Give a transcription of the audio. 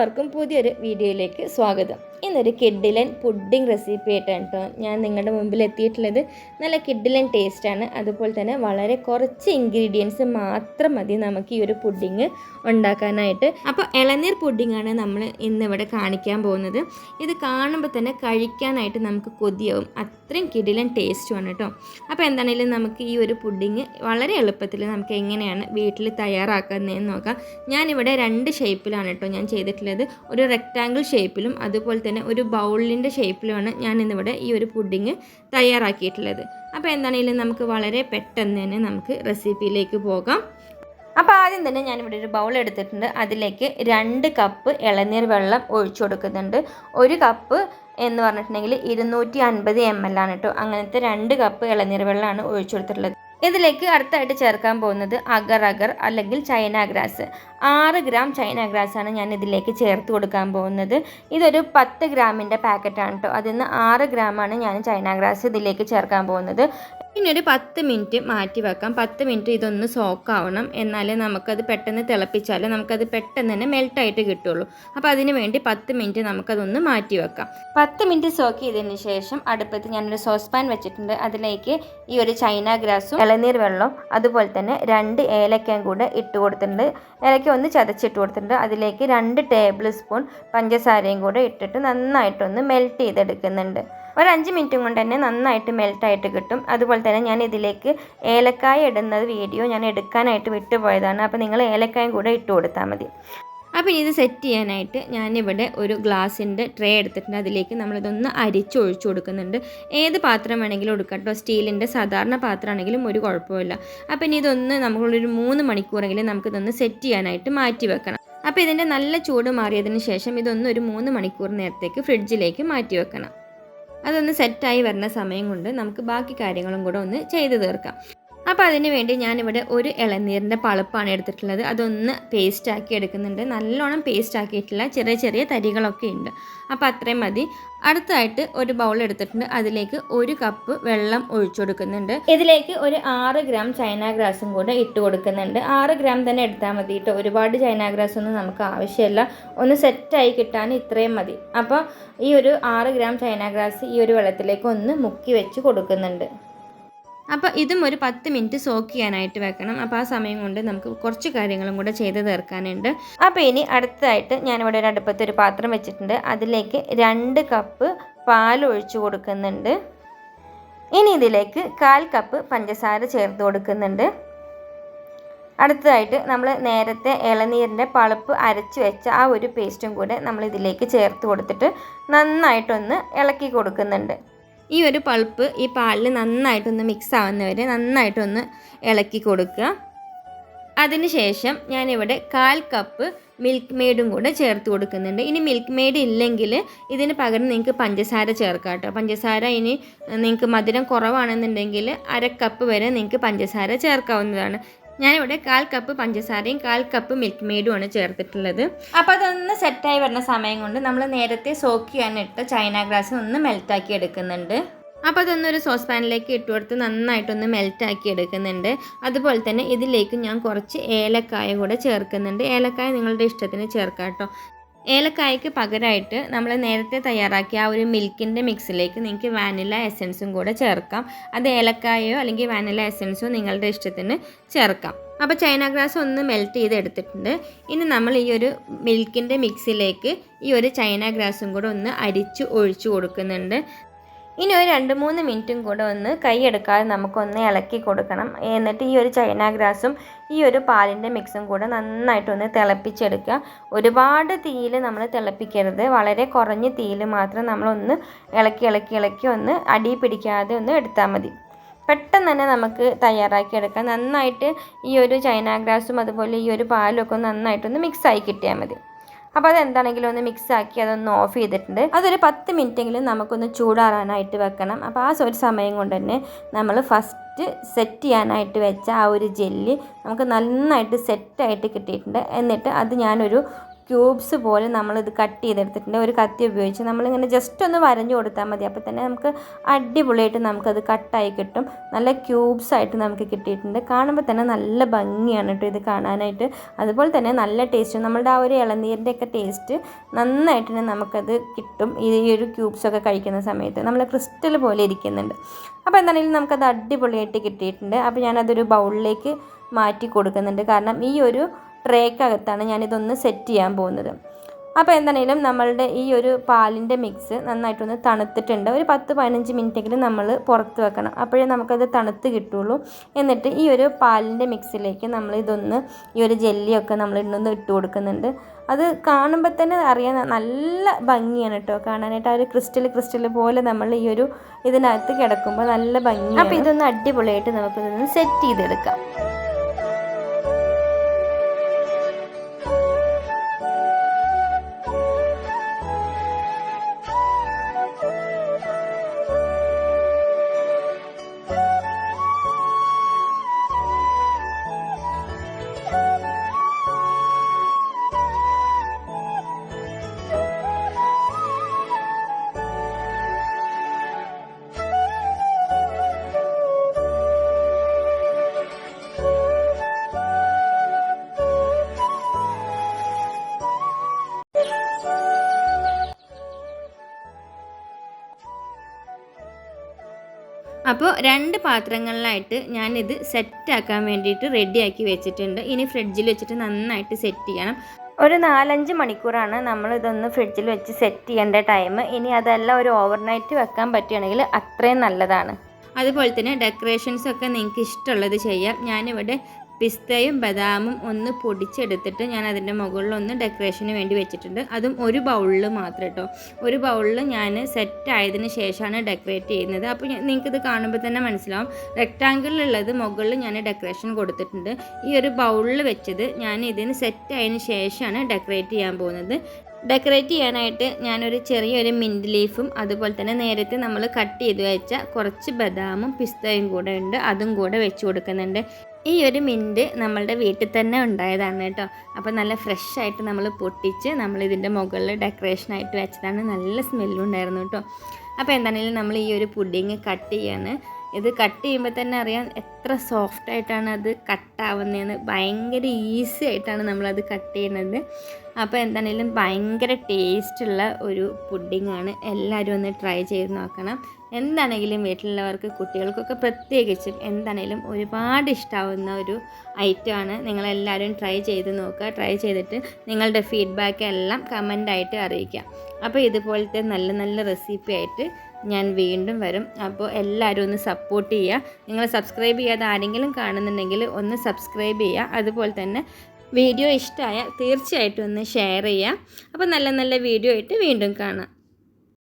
എല്ലാവർക്കും പുതിയൊരു വീഡിയോയിലേക്ക് സ്വാഗതം. ഇന്നൊരു കിഡിലൻ പുഡിംഗ് റെസിപ്പി ആയിട്ടാണ് കേട്ടോ ഞാൻ നിങ്ങളുടെ മുമ്പിൽ എത്തിയിട്ടുള്ളത്. നല്ല കിഡിലൻ ടേസ്റ്റാണ് അതുപോലെ തന്നെ വളരെ കുറച്ച് ഇൻഗ്രീഡിയൻസ് മാത്രം മതി നമുക്ക് ഈ ഒരു പുഡിങ് ഉണ്ടാക്കാനായിട്ട്. അപ്പോൾ ഇളനീർ പുഡിങ്ങാണ് നമ്മൾ ഇന്നിവിടെ കാണിക്കാൻ പോകുന്നത്. ഇത് കാണുമ്പോൾ തന്നെ കഴിക്കാനായിട്ട് നമുക്ക് കൊതിയാവും. അത്രയും കിഡിലൻ ടേസ്റ്റുമാണ് കേട്ടോ അപ്പോൾ എന്താണെങ്കിലും നമുക്ക് ഈ ഒരു പുഡിങ് വളരെ എളുപ്പത്തിൽ നമുക്ക് എങ്ങനെയാണ് വീട്ടിൽ തയ്യാറാക്കുന്നതെന്ന് നോക്കാം. ഞാനിവിടെ രണ്ട് ഷേപ്പിലാണ് കേട്ടോ ഞാൻ ചെയ്തിട്ടുള്ളത്. ഒരു റെക്റ്റാങ്കിൾ ഷേപ്പിലും അതുപോലെ തന്നെ ഒരു ബൗളിന്റെ ഷേപ്പിലുമാണ് ഞാൻ ഇന്നിവിടെ ഈ ഒരു പുഡിങ് തയ്യാറാക്കിയിട്ടുള്ളത്. അപ്പോൾ എന്താണെങ്കിലും നമുക്ക് വളരെ പെട്ടെന്ന് തന്നെ നമുക്ക് റെസിപ്പിയിലേക്ക് പോകാം. അപ്പോൾ ആദ്യം തന്നെ ഞാനിവിടെ ഒരു ബൗൾ എടുത്തിട്ടുണ്ട്. അതിലേക്ക് രണ്ട് കപ്പ് ഇളനീർ വെള്ളം ഒഴിച്ചു കൊടുക്കുന്നുണ്ട്. ഒരു കപ്പ് എന്ന് പറഞ്ഞിട്ടുണ്ടെങ്കിൽ ഇരുന്നൂറ്റി അൻപത് എം എൽ ആണ് കേട്ടോ. അങ്ങനത്തെ രണ്ട് കപ്പ് ഇളനീർ വെള്ളമാണ് ഒഴിച്ചു കൊടുത്തിട്ടുള്ളത്. ഇതിലേക്ക് അടുത്തായിട്ട് ചേർക്കാൻ പോകുന്നത് അഗർ അഗർ അല്ലെങ്കിൽ ചൈന ഗ്രാസ്. ആറ് ഗ്രാം ചൈന ആണ് ഞാൻ ഇതിലേക്ക് ചേർത്ത് കൊടുക്കാൻ പോകുന്നത്. ഇതൊരു പത്ത് ഗ്രാമിന്റെ പാക്കറ്റാണ് കേട്ടോ. അതിൽ നിന്ന് ആറ് ഗ്രാമാണ് ഞാൻ ചൈന ഗ്രാസ് ഇതിലേക്ക് ചേർക്കാൻ പോകുന്നത്. ഇനി ഒരു പത്ത് മിനിറ്റ് മാറ്റി വെക്കാം. പത്ത് മിനിറ്റ് ഇതൊന്ന് സോക്കാവണം എന്നാലേ നമുക്കത് പെട്ടെന്ന് തിളപ്പിച്ചാൽ നമുക്കത് പെട്ടെന്ന് തന്നെ മെൽട്ടായിട്ട് കിട്ടുള്ളൂ. അപ്പോൾ അതിന് വേണ്ടി പത്ത് മിനിറ്റ് നമുക്കതൊന്ന് മാറ്റി വെക്കാം. പത്ത് മിനിറ്റ് സോക്ക് ചെയ്തതിന് ശേഷം അടുപ്പത്ത് ഞാനൊരു സോസ് പാൻ വെച്ചിട്ടുണ്ട്. അതിലേക്ക് ഈ ഒരു ചൈന ഗ്രാസും ഇളനീർ വെള്ളവും അതുപോലെ തന്നെ രണ്ട് ഏലക്കയും കൂടെ ഇട്ട് കൊടുത്തിട്ടുണ്ട്. ഏലക്ക ഒന്ന് ചതച്ചിട്ട് കൊടുത്തിട്ടുണ്ട്. അതിലേക്ക് രണ്ട് ടേബിൾ സ്പൂൺ പഞ്ചസാരയും കൂടെ ഇട്ടിട്ട് നന്നായിട്ടൊന്ന് മെൽറ്റ് ചെയ്തെടുക്കുന്നുണ്ട്. ഒരു മിനിറ്റും കൊണ്ട് തന്നെ നന്നായിട്ട് മെൽട്ടായിട്ട് കിട്ടും. അതുപോലെ തന്നെ ഞാൻ ഇതിലേക്ക് ഏലക്കായ ഇടുന്നത് വീഡിയോ ഞാൻ എടുക്കാനായിട്ട് വിട്ടുപോയതാണ് അപ്പോൾ നിങ്ങൾ ഏലക്കായും കൂടെ ഇട്ട് കൊടുത്താൽ മതി. അപ്പോൾ ഇത് സെറ്റ് ചെയ്യാനായിട്ട് ഞാനിവിടെ ഒരു ഗ്ലാസിന്റെ ട്രേ എടുത്തിട്ടുണ്ട്. അതിലേക്ക് നമ്മളിതൊന്ന് അരിച്ച് ഒഴിച്ചു കൊടുക്കുന്നുണ്ട്. ഏത് പാത്രം വേണമെങ്കിലും എടുക്കാം കേട്ടോ. സ്റ്റീലിന്റെ സാധാരണ പാത്രമാണെങ്കിലും ഒരു കുഴപ്പമില്ല. അപ്പോൾ ഇനി ഇതൊന്ന് നമ്മളൊരു മൂന്ന് മണിക്കൂറെങ്കിലും നമുക്കിതൊന്ന് സെറ്റ് ചെയ്യാനായിട്ട് മാറ്റി വെക്കണം. അപ്പോൾ ഇതിന്റെ നല്ല ചൂട് മാറിയതിന് ശേഷം ഇതൊന്ന് ഒരു മൂന്ന് മണിക്കൂർ നേരത്തേക്ക് ഫ്രിഡ്ജിലേക്ക് മാറ്റി വെക്കണം. അതൊന്ന് സെറ്റായി വരുന്ന സമയം കൊണ്ട് നമുക്ക് ബാക്കി കാര്യങ്ങളും കൂടെ ഒന്ന് ചെയ്തു തീർക്കാം. അപ്പോൾ അതിന് വേണ്ടി ഞാനിവിടെ ഒരു ഇളനീരിന്റെ പളുപ്പാണ് എടുത്തിട്ടുള്ളത്. അതൊന്ന് പേസ്റ്റാക്കി എടുക്കുന്നുണ്ട്. നല്ലോണം പേസ്റ്റ് ആക്കിയിട്ടില്ല ചെറിയ ചെറിയ തരികളൊക്കെ ഉണ്ട്. അപ്പോൾ അത്രയും മതി. അടുത്തായിട്ട് ഒരു ബൗൾ എടുത്തിട്ടുണ്ട്. അതിലേക്ക് ഒരു കപ്പ് വെള്ളം ഒഴിച്ചു കൊടുക്കുന്നുണ്ട്. ഇതിലേക്ക് ഒരു ആറ് ഗ്രാം ചൈന ഗ്രാസും കൂടെ ഇട്ട് കൊടുക്കുന്നുണ്ട്. ആറ് ഗ്രാം തന്നെ എടുത്താൽ മതി കേട്ടോ ഒരുപാട് ചൈന ഗ്രാസ് ഒന്നും നമുക്ക് ആവശ്യമില്ല. ഒന്ന് സെറ്റായി കിട്ടാൻ ഇത്രയും മതി. അപ്പോൾ ഈ ഒരു ആറ് ഗ്രാം ചൈന ഗ്രാസ് ഈ ഒരു വെള്ളത്തിലേക്ക് ഒന്ന് മുക്കി വെച്ച് കൊടുക്കുന്നുണ്ട്. അപ്പോൾ ഇതും ഒരു പത്ത് മിനിറ്റ് സോക്ക് ചെയ്യാനായിട്ട് വെക്കണം. അപ്പോൾ ആ സമയം കൊണ്ട് നമുക്ക് കുറച്ച് കാര്യങ്ങളും കൂടെ ചെയ്ത് തീർക്കാനുണ്ട്. അപ്പോൾ ഇനി അടുത്തതായിട്ട് ഞാനിവിടെ ഒരു അടുപ്പത്ത് ഒരു പാത്രം വെച്ചിട്ടുണ്ട്. അതിലേക്ക് രണ്ട് കപ്പ് പാൽ ഒഴിച്ചു കൊടുക്കുന്നുണ്ട്. ഇനി ഇതിലേക്ക് കാൽ കപ്പ് പഞ്ചസാര ചേർത്ത് കൊടുക്കുന്നുണ്ട്. അടുത്തതായിട്ട് നമ്മൾ നേരത്തെ ഇളനീരിന്റെ പളുപ്പ് അരച്ച് വെച്ച ആ ഒരു പേസ്റ്റും കൂടെ നമ്മൾ ഇതിലേക്ക് ചേർത്ത് കൊടുത്തിട്ട് നന്നായിട്ടൊന്ന് ഇളക്കി കൊടുക്കുന്നുണ്ട്. ഈ ഒരു പൾപ്പ് ഈ പാലിൽ നന്നായിട്ടൊന്ന് മിക്സ് ആവുന്നവരെ നന്നായിട്ടൊന്ന് ഇളക്കി കൊടുക്കുക. അതിനുശേഷം ഞാനിവിടെ കാൽ കപ്പ് മിൽക്ക് മെയ്ഡും കൂടെ ചേർത്ത് കൊടുക്കുന്നുണ്ട്. ഇനി മിൽക്ക് മെയ്ഡ് ഇല്ലെങ്കിൽ ഇതിന് പകരം നിങ്ങൾക്ക് പഞ്ചസാര ചേർക്കാം കേട്ടോ. പഞ്ചസാര ഇനി നിങ്ങൾക്ക് മധുരം കുറവാണെന്നുണ്ടെങ്കിൽ അര കപ്പ് വരെ നിങ്ങൾക്ക് പഞ്ചസാര ചേർക്കാവുന്നതാണ്. ഞാനിവിടെ കാൽ കപ്പ് പഞ്ചസാരയും കാൽ കപ്പ് മിൽക്ക് മെയ്ഡും ആണ് ചേർത്തിട്ടുള്ളത്. അപ്പോൾ അതൊന്ന് സെറ്റായി വരുന്ന സമയം കൊണ്ട് നമ്മൾ നേരത്തെ സോക്ക് ചെയ്യാനിട്ട ചൈന ഗ്രാസ് ഒന്ന് മെൽറ്റാക്കി എടുക്കുന്നുണ്ട്. അപ്പോൾ അതൊന്നൊരു സോസ് പാനിലേക്ക് ഇട്ട് കൊടുത്ത് നന്നായിട്ടൊന്ന് മെൽറ്റാക്കി എടുക്കുന്നുണ്ട്. അതുപോലെ തന്നെ ഇതിലേക്ക് ഞാൻ കുറച്ച് ഏലക്കായ കൂടെ ചേർക്കുന്നുണ്ട്. ഏലക്കായ നിങ്ങളുടെ ഇഷ്ടത്തിന് ചേർക്കാം കേട്ടോ. ഏലക്കായ്ക്ക് പകരമായിട്ട് നമ്മൾ നേരത്തെ തയ്യാറാക്കിയ ആ ഒരു മിൽക്കിന്റെ മിക്സിലേക്ക് നിങ്ങൾക്ക് വാനില എസൻസും കൂടെ ചേർക്കാം. അത് ഏലക്കായയോ അല്ലെങ്കിൽ വാനില എസൻസോ നിങ്ങളുടെ ഇഷ്ടത്തിന് ചേർക്കാം. അപ്പോൾ ചൈന ഗ്രാസ് ഒന്ന് മെൽറ്റ് ചെയ്ത് എടുത്തിട്ടുണ്ട് ഇനി നമ്മൾ ഈ ഒരു മിൽക്കിന്റെ മിക്സിലേക്ക് ഈ ഒരു ചൈന ഗ്രാസും കൂടെ ഒന്ന് അരിച്ച് ഒഴിച്ചു കൊടുക്കുന്നുണ്ട്. ഇനി ഒരു രണ്ട് മൂന്ന് മിനിറ്റും കൂടെ ഒന്ന് കൈയെടുക്കാതെ നമുക്കൊന്ന് ഇളക്കി കൊടുക്കണം. എന്നിട്ട് ഈ ഒരു ചൈന ഗ്രാസും ഈ ഒരു പാലിന്റെ മിക്സും കൂടെ നന്നായിട്ടൊന്ന് തിളപ്പിച്ചെടുക്കുക. ഒരുപാട് തീയിൽ നമ്മൾ തിളപ്പിക്കരുത്. വളരെ കുറഞ്ഞ തീയിൽ മാത്രം നമ്മളൊന്ന് ഇളക്കി ഇളക്കി ഇളക്കി ഒന്ന് അടി പിടിക്കാതെ ഒന്ന് എടുത്താൽ മതി. പെട്ടെന്ന് തന്നെ നമുക്ക് തയ്യാറാക്കിയെടുക്കാം നന്നായിട്ട് ഈ ഒരു ചൈന ഗ്രാസും അതുപോലെ ഈ ഒരു പാലും ഒക്കെ നന്നായിട്ടൊന്ന് മിക്സായി കിട്ടിയാൽ മതി. അപ്പോൾ അതെന്താണെങ്കിലും ഒന്ന് മിക്സ് ആക്കി അതൊന്ന് ഓഫ് ചെയ്തിട്ടുണ്ട്. അതൊരു പത്ത് മിനിറ്റെങ്കിലും നമുക്കൊന്ന് ചൂടാറാനായിട്ട് വെക്കണം. അപ്പോൾ ആ ഒരു സമയം കൊണ്ട് തന്നെ നമ്മൾ ഫസ്റ്റ് സെറ്റ് ചെയ്യാനായിട്ട് വെച്ച ആ ഒരു ജെല്ലി നമുക്ക് നന്നായിട്ട് സെറ്റായിട്ട് കിട്ടിയിട്ടുണ്ട്. എന്നിട്ട് അത് ഞാനൊരു ക്യൂബ്സ് പോലെ നമ്മളിത് കട്ട് ചെയ്തെടുത്തിട്ടുണ്ട്. ഒരു കത്തി ഉപയോഗിച്ച് നമ്മളിങ്ങനെ ജസ്റ്റ് ഒന്ന് വരഞ്ഞു കൊടുത്താൽ മതി. അപ്പോൾ തന്നെ നമുക്ക് അടിപൊളിയായിട്ട് നമുക്കത് കട്ടായി കിട്ടും. നല്ല ക്യൂബ്സ് ആയിട്ട് നമുക്ക് കിട്ടിയിട്ടുണ്ട്. കാണുമ്പോൾ തന്നെ നല്ല ഭംഗിയാണ് കേട്ടോ ഇത് കാണാനായിട്ട്. അതുപോലെ തന്നെ നല്ല ടേസ്റ്റ് നമ്മളുടെ ആ ഒരു ഇളനീരിന്റെ ഒക്കെ ടേസ്റ്റ് നന്നായിട്ട് തന്നെ നമുക്കത് കിട്ടും. ഈ ഒരു ക്യൂബ്സൊക്കെ കഴിക്കുന്ന സമയത്ത്. നമ്മൾ ക്രിസ്റ്റൽ പോലെ ഇരിക്കുന്നുണ്ട്. അപ്പോൾ എന്താണെങ്കിലും നമുക്കത് അടിപൊളിയായിട്ട് കിട്ടിയിട്ടുണ്ട്. അപ്പോൾ ഞാനതൊരു ബൗളിലേക്ക് മാറ്റി കൊടുക്കുന്നുണ്ട്. കാരണം ഈ ഒരു ട്രേക്കകത്താണ് ഞാനിതൊന്ന് സെറ്റ് ചെയ്യാൻ പോകുന്നത്. അപ്പോൾ എന്താണെങ്കിലും നമ്മളുടെ ഈ ഒരു പാലിന്റെ മിക്സ് നന്നായിട്ടൊന്ന് തണുത്തിട്ടുണ്ട്. ഒരു പത്ത് പതിനഞ്ച് മിനിറ്റെങ്കിലും നമ്മൾ പുറത്ത് വെക്കണം. അപ്പോഴേ നമുക്കത് തണുത്ത് കിട്ടുള്ളൂ. എന്നിട്ട് ഈ ഒരു പാലിന്റെ മിക്സിലേക്ക് നമ്മൾ ഇതൊന്ന് ഈ ഒരു ജെല്ലിയൊക്കെ നമ്മൾ ഇന്നൊന്ന് ഇട്ട് കൊടുക്കുന്നുണ്ട്. അത് കാണുമ്പോൾ തന്നെ അറിയാൻ നല്ല ഭംഗിയാണ് കേട്ടോ കാണാനായിട്ട് ആ ഒരു ക്രിസ്റ്റൽ ക്രിസ്റ്റൽ പോലെ നമ്മൾ ഈ ഒരു ഇതിനകത്ത് കിടക്കുമ്പോൾ നല്ല ഭംഗി അപ്പോൾ ഇതൊന്ന് അടിപൊളിയായിട്ട് നമുക്കിതൊന്ന് സെറ്റ് ചെയ്തെടുക്കാം. അപ്പോൾ രണ്ട് പാത്രങ്ങളിലായിട്ട് ഞാനിത് സെറ്റാക്കാൻ വേണ്ടിയിട്ട് റെഡിയാക്കി വെച്ചിട്ടുണ്ട്. ഇനി ഫ്രിഡ്ജിൽ വെച്ചിട്ട് നന്നായിട്ട് സെറ്റ് ചെയ്യണം. ഒരു നാലഞ്ച് മണിക്കൂറാണ് നമ്മൾ ഇതൊന്ന് ഫ്രിഡ്ജിൽ വെച്ച് സെറ്റ് ചെയ്യേണ്ട ടൈം. ഇനി അതെല്ലാം ഒരു ഓവർനൈറ്റ് വെക്കാൻ പറ്റുകയാണെങ്കിൽ അത്രയും നല്ലതാണ്. അതുപോലെ തന്നെ ഡെക്കറേഷൻസ് ഒക്കെ നിങ്ങൾക്ക് ഇഷ്ടമുള്ളത് ചെയ്യാം. ഞാനിവിടെ പിസ്തയും ബദാമും ഒന്ന് പൊടിച്ചെടുത്തിട്ട് ഞാൻ അതിന്റെ മുകളിൽ ഒന്ന് ഡെക്കറേഷന് വേണ്ടി വെച്ചിട്ടുണ്ട്. അതും ഒരു ബൗളിൽ മാത്രം കേട്ടോ ഒരു ബൗളിൽ ഞാൻ സെറ്റ് ആയതിന് ശേഷമാണ് ഡെക്കറേറ്റ് ചെയ്യുന്നത്. അപ്പോൾ നിങ്ങൾക്കിത് കാണുമ്പോൾ തന്നെ മനസ്സിലാവും. റെക്റ്റാങ്കിളിലുള്ളത് മുകളിൽ ഞാൻ ഡെക്കറേഷൻ കൊടുത്തിട്ടുണ്ട്. ഈ ഒരു ബൗളിൽ വെച്ചത് ഞാൻ ഇതിന് സെറ്റ് ആയതിന് ശേഷമാണ് ഡെക്കറേറ്റ് ചെയ്യാൻ പോകുന്നത്. ഡെക്കറേറ്റ് ചെയ്യാനായിട്ട് ഞാനൊരു ചെറിയൊരു മിന്റ് ലീഫും അതുപോലെ തന്നെ നേരത്തെ നമ്മൾ കട്ട് ചെയ്ത് വെച്ച കുറച്ച് ബദാമും പിസ്തയും കൂടെ ഉണ്ട്. അതും കൂടെ വെച്ച് കൊടുക്കുന്നുണ്ട്. ഈ ഒരു മിന്റ് നമ്മളുടെ വീട്ടിൽ തന്നെ ഉണ്ടായതാണ് കേട്ടോ. അപ്പോൾ നല്ല ഫ്രഷ് ആയിട്ട് നമ്മൾ പൊട്ടിച്ച് നമ്മൾ ഇതിന്റെ മുകളിൽ ഡെക്കറേഷനായിട്ട് വെച്ചതാണ്. നല്ല സ്മെല്ലും ഉണ്ടായിരുന്നു കേട്ടോ. അപ്പോൾ എന്താണെങ്കിലും നമ്മൾ ഈ ഒരു പുഡിങ് കട്ട് ചെയ്യാണ്. ഇത് കട്ട് ചെയ്യുമ്പോൾ തന്നെ അറിയാം എത്ര സോഫ്റ്റ് ആയിട്ടാണ് അത് കട്ടാവുന്നതെന്ന് ഭയങ്കര ഈസി ആയിട്ടാണ് നമ്മളത് കട്ട് ചെയ്യുന്നത്. അപ്പോൾ എന്താണെങ്കിലും ഭയങ്കര ടേസ്റ്റുള്ള ഒരു പുഡിങ്ങാണ്. എല്ലാവരും ഒന്ന് ട്രൈ ചെയ്ത് നോക്കണം. എന്താണെങ്കിലും വീട്ടിലുള്ളവർക്ക് കുട്ടികൾക്കൊക്കെ പ്രത്യേകിച്ചും എന്താണെങ്കിലും ഒരുപാട് ഇഷ്ടാവുന്ന ഒരു ഐറ്റമാണ്. നിങ്ങളെല്ലാവരും ട്രൈ ചെയ്ത് നോക്കുക. ട്രൈ ചെയ്തിട്ട് നിങ്ങളുടെ ഫീഡ്ബാക്ക് എല്ലാം കമന്റായിട്ട് അറിയിക്കുക. അപ്പോൾ ഇതുപോലത്തെ നല്ല നല്ല റെസിപ്പി ആയിട്ട് ഞാൻ വീണ്ടും വരും. അപ്പോൾ എല്ലാവരും ഒന്ന് സപ്പോർട്ട് ചെയ്യുക. നിങ്ങൾ സബ്സ്ക്രൈബ് ചെയ്യാതെ ആരെങ്കിലും കാണുന്നുണ്ടെങ്കിൽ ഒന്ന് സബ്സ്ക്രൈബ് ചെയ്യുക. അതുപോലെ തന്നെ വീഡിയോ ഇഷ്ടമായാൽ തീർച്ചയായിട്ടും ഒന്ന് ഷെയർ ചെയ്യുക. അപ്പോൾ നല്ല നല്ല വീഡിയോ ആയിട്ട് വീണ്ടും കാണാം.